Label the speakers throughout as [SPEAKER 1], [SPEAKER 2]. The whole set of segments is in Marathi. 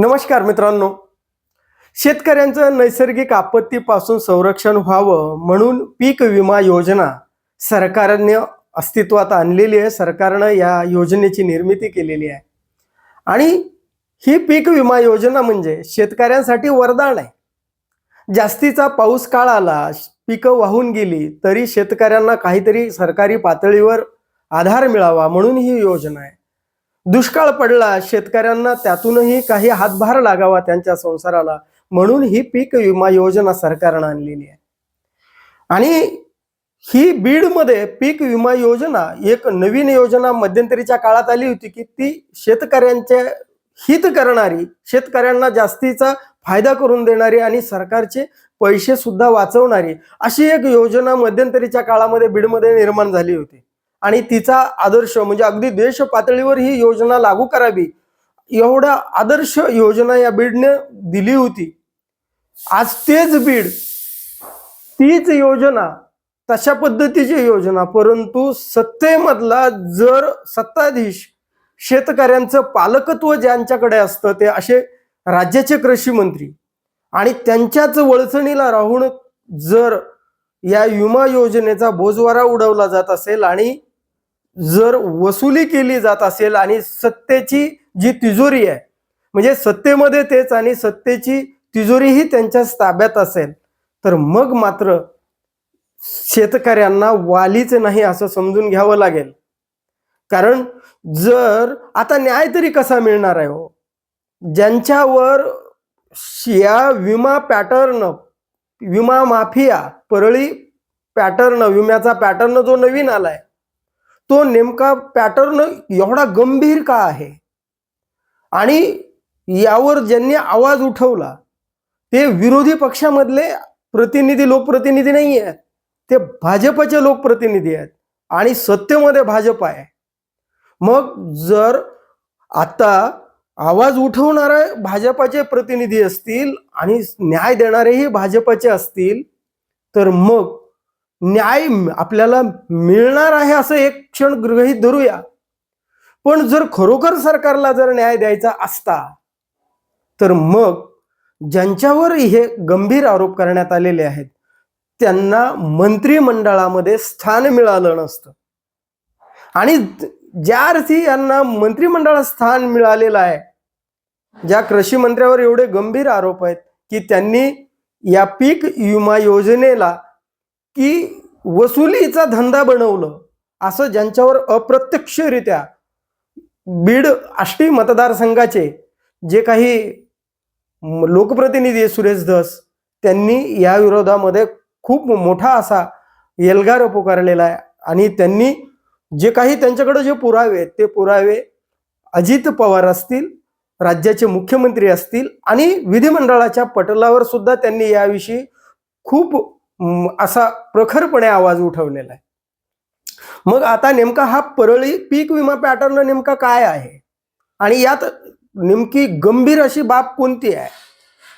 [SPEAKER 1] नमस्कार मित्रांनो. शेतकऱ्यांचं नैसर्गिक आपत्तीपासून संरक्षण व्हावं म्हणून पीक विमा योजना सरकारने अस्तित्वात आणलेली आहे. सरकारनं या योजनेची निर्मिती केलेली आहे. आणि ही पीक विमा योजना म्हणजे शेतकऱ्यांसाठी वरदान आहे. जास्तीचा पाऊस काळ आला पिकं वाहून गेली तरी शेतकऱ्यांना काहीतरी सरकारी पातळीवर आधार मिळावा म्हणून ही योजना आहे. दुष्काळ पडला शेतकऱ्यांना त्यातूनही काही हातभार लागावा त्यांच्या संसाराला. म्हणून ही पीक विमा योजना सरकारनं आणलेली आहे. आणि ही बीडमध्ये पीक विमा योजना एक नवीन योजना मध्यंतरीच्या काळात आली होती की ती शेतकऱ्यांचे हित करणारी शेतकऱ्यांना जास्तीचा फायदा करून देणारी आणि सरकारचे पैसे सुद्धा वाचवणारी अशी एक योजना मध्यंतरीच्या काळामध्ये बीडमध्ये निर्माण झाली होती. आणि तिचा आदर्श म्हणजे अगदी देश पातळीवर ही योजना लागू करावी एवढा आदर्श योजना या बीडने दिली होती. आज तेच बीड तीच योजना तशा पद्धतीची योजना परंतु सत्तेमधला जर सत्ताधीश शेतकऱ्यांचं पालकत्व ज्यांच्याकडे असतं ते असे राज्याचे कृषी मंत्री आणि त्यांच्याच वळचणीला राहून जर या विमा योजनेचा बोजवारा उडवला जात असेल आणि जर वसुली केली जात असेल आणि सत्तेची जी तिजोरी आहे म्हणजे सत्तेमध्ये तेच आणि सत्तेची तिजोरीही त्यांच्या ताब्यात असेल तर मग मात्र शेतकऱ्यांना वालीच नाही असं समजून घ्यावं लागेल. कारण जर आता न्याय तरी कसा मिळणार आहे हो? ज्यांच्यावर या विमा पॅटर्न विमा माफिया परळी पॅटर्न विम्याचा पॅटर्न जो नवीन आलाय तो नेमका पॅटर्न एवढा गंभीर का आहे? आणि यावर ज्यांनी आवाज उठवला ते विरोधी पक्षामधले प्रतिनिधी लोकप्रतिनिधी नाही आहेत. ते भाजपचे लोकप्रतिनिधी आहेत आणि सत्तेमध्ये भाजप आहे. मग जर आता आवाज उठवणारे भाजपाचे प्रतिनिधी असतील आणि न्याय देणारेही भाजपाचे असतील तर मग न्याय आपल्याला मिळणार आहे असं एक क्षण गृहीत धरूया. पण जर खरोखर सरकारला जर न्याय द्यायचा असता तर मग ज्यांच्यावर हे गंभीर आरोप करण्यात आलेले आहेत त्यांना मंत्रिमंडळामध्ये स्थान मिळालं नसतं. आणि ज्या अर्थी यांना मंत्रिमंडळात स्थान मिळालेलं आहे ज्या कृषी मंत्र्यावर एवढे गंभीर आरोप आहेत की त्यांनी या पीक विमा योजनेला की वसुलीचा धंदा बनवलं असं ज्यांच्यावर अप्रत्यक्षरित्या बीड आष्टी मतदारसंघाचे जे काही लोकप्रतिनिधी सुरेश धस त्यांनी या विरोधामध्ये खूप मोठा असा एल्गार पुकारलेला आहे. आणि त्यांनी जे काही त्यांच्याकडे जे पुरावे आहेत ते पुरावे अजित पवार असतील राज्याचे मुख्यमंत्री असतील आणि विधिमंडळाच्या पटलावर सुद्धा त्यांनी याविषयी खूप असा प्रखरपणे आवाज उठवलेला आहे. मग आता नेमका हा परळी पीक विमा पॅटर्न नेमका काय आहे? आणि यात नेमकी गंभीर अशी बाब कोणती आहे?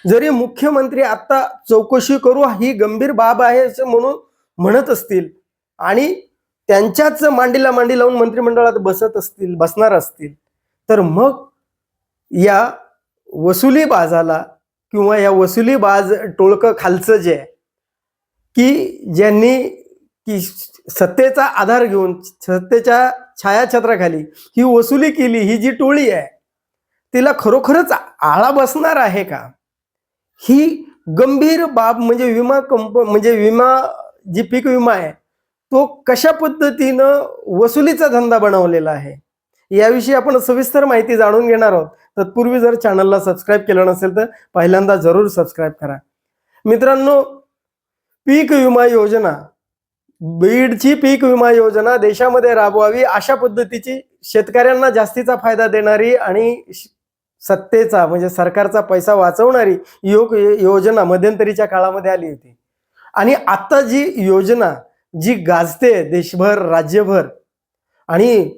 [SPEAKER 1] जरी मुख्यमंत्री आता चौकशी करू ही गंभीर बाब आहे असं म्हणून म्हणत असतील आणि त्यांच्याच मांडीला मांडी लावून मंत्रिमंडळात बसत असतील बसणार असतील तर मग या वसुली बाजाला किंवा या वसुली बाज टोळकं खालचं जे आहे की ज्यांनी की सत्तेचा आधार घेऊन सत्तेच्या छायाछत्राखाली ही वसुली केली ही जी टोळी आहे तिला खरोखरच आळा बसणार आहे का? ही गंभीर बाब म्हणजे विमा कंप म्हणजे विमा जी पीक विमा आहे तो कशा पद्धतीनं वसुलीचा धंदा बनवलेला आहे? याविषयी आपण सविस्तर माहिती जाणून घेणार आहोत. तत्पूर्वी जर चॅनलला सबस्क्राईब केलं नसेल तर पहिल्यांदा जरूर सबस्क्राईब करा. मित्रांनो पीक विमा योजना. बीडची पीक विमा योजना देशामध्ये राबवावी अशा पद्धतीची शेतकऱ्यांना जास्तीचा फायदा देणारी आणि श- सत्तेचा म्हणजे सरकारचा पैसा वाचवणारी योग योजना मध्यंतरीच्या काळामध्ये आली होती. आणि आता जी योजना जी गाजते देशभर राज्यभर आणि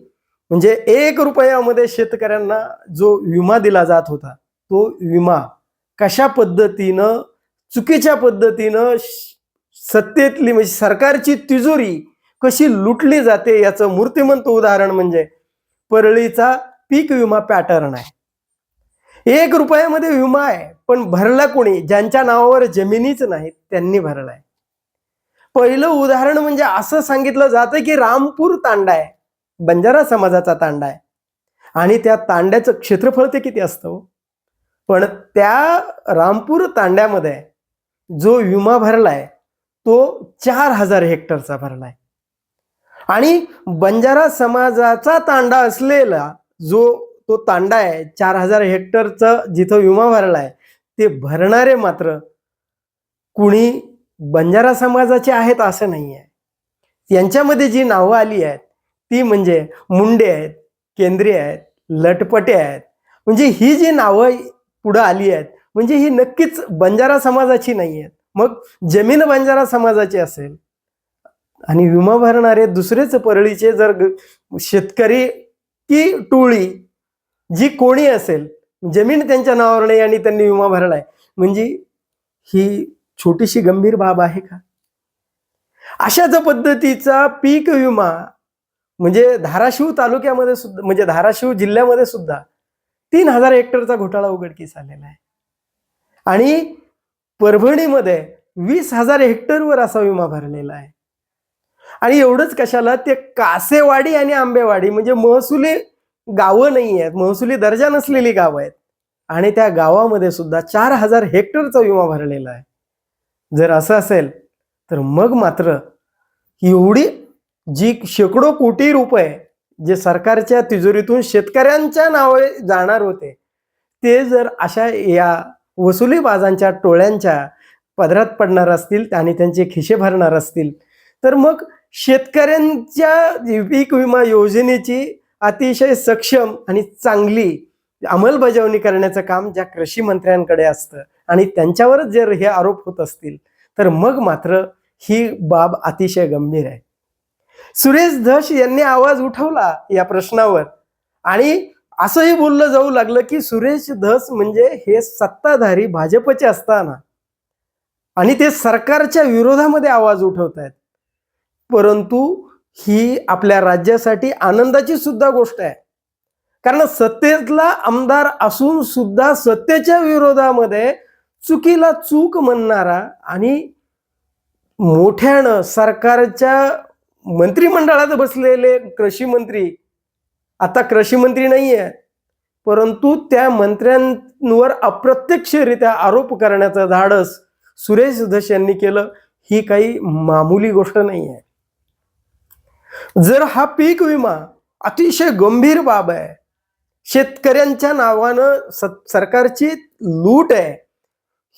[SPEAKER 1] म्हणजे एक रुपयामध्ये शेतकऱ्यांना जो विमा दिला जात होता तो विमा कशा पद्धतीनं चुकीच्या पद्धतीनं सत्तेतली म्हणजे सरकारची तिजोरी कशी लुटली जाते याचं मूर्तिमंत उदाहरण म्हणजे परळीचा पीक विमा पॅटर्न आहे. एक रुपयामध्ये विमा आहे पण भरला कोणी? ज्यांच्या नावावर जमिनीच नाहीत त्यांनी भरलाय. पहिलं उदाहरण म्हणजे असं सांगितलं जातं की रामपूर तांडा आहे बंजारा समाजाचा तांडा आहे. आणि त्या तांड्याचं क्षेत्रफळ ते किती असतं हो? पण त्या रामपूर तांड्यामध्ये जो विमा भरलाय तो चार हजार हेक्टरचा भरलाय. आणि बंजारा समाजाचा तांडा असलेला जो तो तांडा आहे चार हजार हेक्टरचा जिथं विमा भरलाय ते भरणारे मात्र कुणी बंजारा समाजाचे आहेत असं नाही आहे यांच्यामध्ये जी नावं आली आहेत ती म्हणजे मुंडे आहेत केंद्रीय आहेत लटपटे आहेत. म्हणजे ही जी नावं पुढं आली आहेत म्हणजे ही नक्कीच बंजारा समाजाची नाही आहेत मग जमीन बंजारा समाजाची असेल आणि विमा भरणारे दुसरेच परळीचे जर शेतकरी की टोळी जी कोणी असेल जमीन त्यांच्या नावावर नाही आणि त्यांनी विमा भरलाय म्हणजे ही छोटीशी गंभीर बाब आहे का? अशाच पद्धतीचा पीक विमा म्हणजे धाराशिव तालुक्यामध्ये सुद्धा म्हणजे धाराशिव जिल्ह्यामध्ये सुद्धा तीन हजार हेक्टरचा घोटाळा उघडकीस आलेला आहे. आणि परभणीमध्ये वीस हजार हेक्टरवर असा विमा भरलेला आहे. आणि एवढंच कशाला ते कासेवाडी आणि आंबेवाडी म्हणजे महसुली गावं नाही आहेत महसुली दर्जा नसलेली गावं आहेत. आणि त्या गावामध्ये सुद्धा चार हजार हेक्टरचा विमा भरलेला आहे. जर असं असेल तर मग मात्र एवढी जी शेकडो कोटी रुपये जे सरकारच्या तिजोरीतून शेतकऱ्यांच्या नावे जाणार होते ते जर अशा या वसुलीबाजांच्या टोळ्यांच्या पदरात पडणार असतील आणि त्यांचे खिशे भरणार असतील. तर मग शेतकऱ्यांच्या पीक विमा योजनेची अतिशय सक्षम आणि चांगली अंमलबजावणी करण्याचं काम ज्या कृषी मंत्र्यांकडे असतं आणि त्यांच्यावरच जर हे आरोप होत असतील तर मग मात्र ही बाब अतिशय गंभीर आहे. सुरेश धस यांनी आवाज उठवला या प्रश्नावर आणि असंही बोललं जाऊ लागलं की सुरेश धस म्हणजे हे सत्ताधारी भाजपचे असताना. आणि ते सरकारच्या विरोधामध्ये आवाज उठवत आहेत परंतु ही आपल्या राज्यासाठी आनंदाची सुद्धा गोष्ट आहे. कारण सत्तेतला आमदार असून सुद्धा सत्तेच्या विरोधामध्ये चुकीला चूक म्हणणारा आणि मोठ्यानं सरकारच्या मंत्रिमंडळात बसलेले कृषी मंत्री आता कृषी मंत्री नाही आहे परंतु त्या मंत्र्यांवर अप्रत्यक्षरित्या आरोप करण्याचं धाडस सुरेश धस यांनी केलं ही काही मामूली गोष्ट नाही आहे जर हा पीक विमा अतिशय गंभीर बाब आहे शेतकऱ्यांच्या नावानं स- सरकारची लूट आहे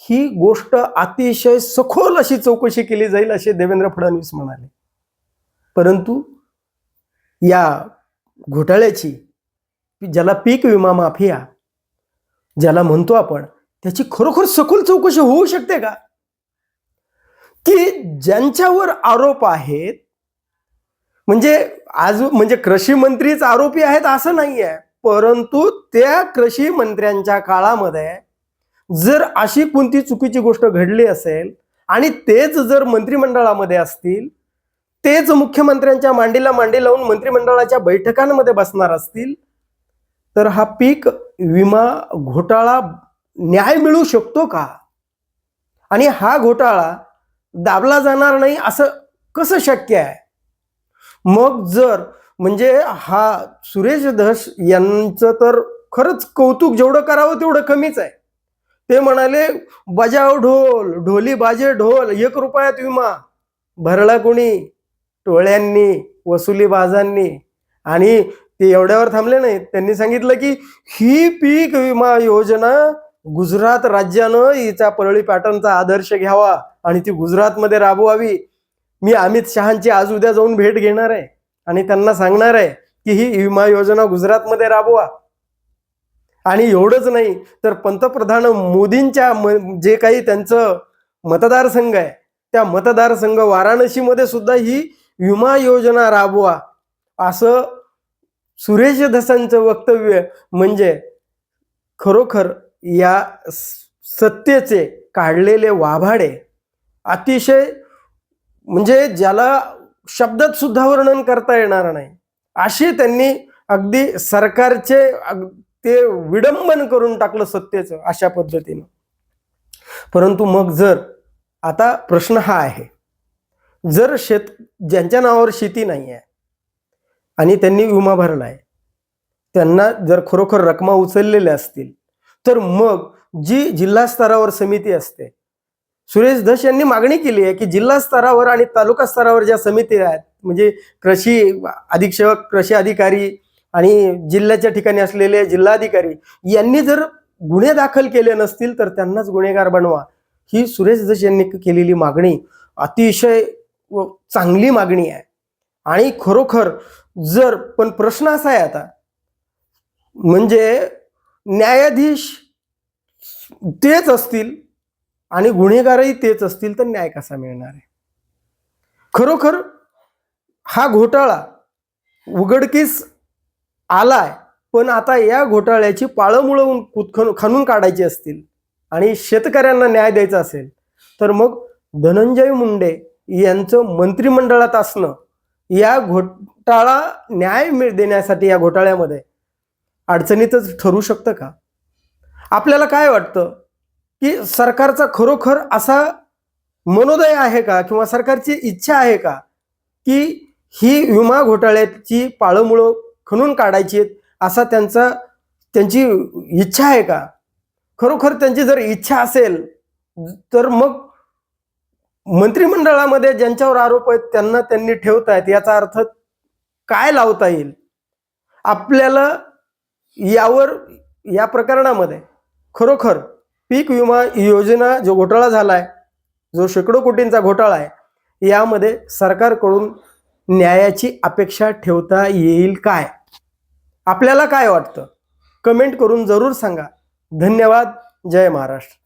[SPEAKER 1] ही गोष्ट अतिशय सखोल अशी चौकशी केली जाईल असे देवेंद्र फडणवीस म्हणाले. परंतु या घोटाळ्याची ज्याला पीक विमा माफिया ज्याला म्हणतो आपण त्याची खरोखर सखोल चौकशी होऊ शकते का? की ज्यांच्यावर आरोप आहेत म्हणजे आज म्हणजे कृषी मंत्रीच आरोपी आहेत असं नाही आहे परंतु त्या कृषी मंत्र्यांच्या काळामध्ये जर अशी कोणती चुकीची गोष्ट घडली असेल आणि तेच जर मंत्रिमंडळामध्ये असतील तेच मुख्यमंत्र्यांच्या मांडीला मांडी लावून मंत्रिमंडळाच्या बैठकांमध्ये बसणार असतील तर हा पीक विमा घोटाळा न्याय मिळू शकतो का? आणि हा घोटाळा दाबला जाणार नाही असं कसं शक्य आहे? मग जर म्हणजे हा सुरेश धस यांचं तर खरंच कौतुक जेवढं करावं तेवढं कमीच आहे. ते म्हणाले बजाव ढोल ढोली बाजे ढोल एक रुपयात विमा भरला कोणी? टोळ्यांनी वसुलीबाजांनी आणि ते एवढ्यावर थांबले नाहीत. त्यांनी सांगितलं की ही पीक विमा योजना गुजरात राज्यानं हिचा परळी पॅटर्नचा आदर्श घ्यावा आणि ती गुजरातमध्ये राबवावी. मी अमित शहांची आज उद्या जाऊन भेट घेणार आहे आणि त्यांना सांगणार आहे की ही विमा योजना गुजरातमध्ये राबवा. आणि एवढंच नाही तर पंतप्रधान मोदींच्या जे काही त्यांचं मतदारसंघ आहे त्या मतदारसंघ वाराणसीमध्ये सुद्धा ही विमा योजना राबवा. असं सुरेश धसांचं वक्तव्य म्हणजे खरोखर या सत्तेचे काढलेले वाभाडे अतिशय म्हणजे ज्याला शब्दात सुद्धा वर्णन करता येणार नाही. अशी त्यांनी अगदी सरकारचे अग- ते विडंबन करून टाकलं सत्तेचं अशा पद्धतीनं. परंतु मग जर आता प्रश्न हा आहे. जर शेत ज्यांच्या नावावर शेती नाही आहे आणि त्यांनी विमा भरला आहे त्यांना जर खरोखर रकमा उचललेल्या असतील तर मग जी जिल्हा स्तरावर समिती असते सुरेश धस यांनी मागणी केली आहे की जिल्हा स्तरावर आणि तालुका स्तरावर ज्या समिती आहेत म्हणजे कृषी अधीक्षक कृषी अधिकारी आणि जिल्ह्याच्या ठिकाणी असलेले जिल्हाधिकारी यांनी जर गुन्हे दाखल केले नसतील तर त्यांनाच गुन्हेगार बनवा. ही सुरेश धस यांनी केलेली मागणी अतिशय चांगली मागणी आहे. आणि खरोखर जर पण प्रश्न असा आहे आता म्हणजे न्यायाधीश तेच असतील आणि गुन्हेगारही तेच असतील तर न्याय कसा मिळणार आहे? खरोखर हा घोटाळा उघडकीस आलाय पण आता या घोटाळ्याची पाळंमुळं कुतखन खणून काढायची असतील आणि शेतकऱ्यांना न्याय द्यायचा असेल तर मग धनंजय मुंडे यांचं मंत्रिमंडळात असणं या घोटाळा न्याय मिळ देण्यासाठी या घोटाळ्यामध्ये अडचणीतच ठरू शकतं का? आपल्याला काय वाटतं? की सरकारचा खरोखर असा मनोदय आहे का किंवा सरकारची इच्छा आहे का की ही विमा घोटाळ्याची पाळंमुळं खणून काढायची आहेत असा त्यांचा त्यांची इच्छा आहे का? खरोखर त्यांची जर इच्छा असेल तर मग मंत्रिमंडळामध्ये ज्यांच्यावर आरोप आहेत त्यांना त्यांनी ठेवतायत. याचा अर्थ काय लावता येईल? आपल्याला यावर या प्रकरणामध्ये खरोखर पीक विमा योजना जो घोटाळा झाला आहे जो शेकडो कोटींचा घोटाळा आहे यामध्ये सरकारकडून न्यायाची अपेक्षा ठेवता येईल काय? आपल्याला काय वाटतं? कमेंट करून जरूर सांगा. धन्यवाद. जय महाराष्ट्र.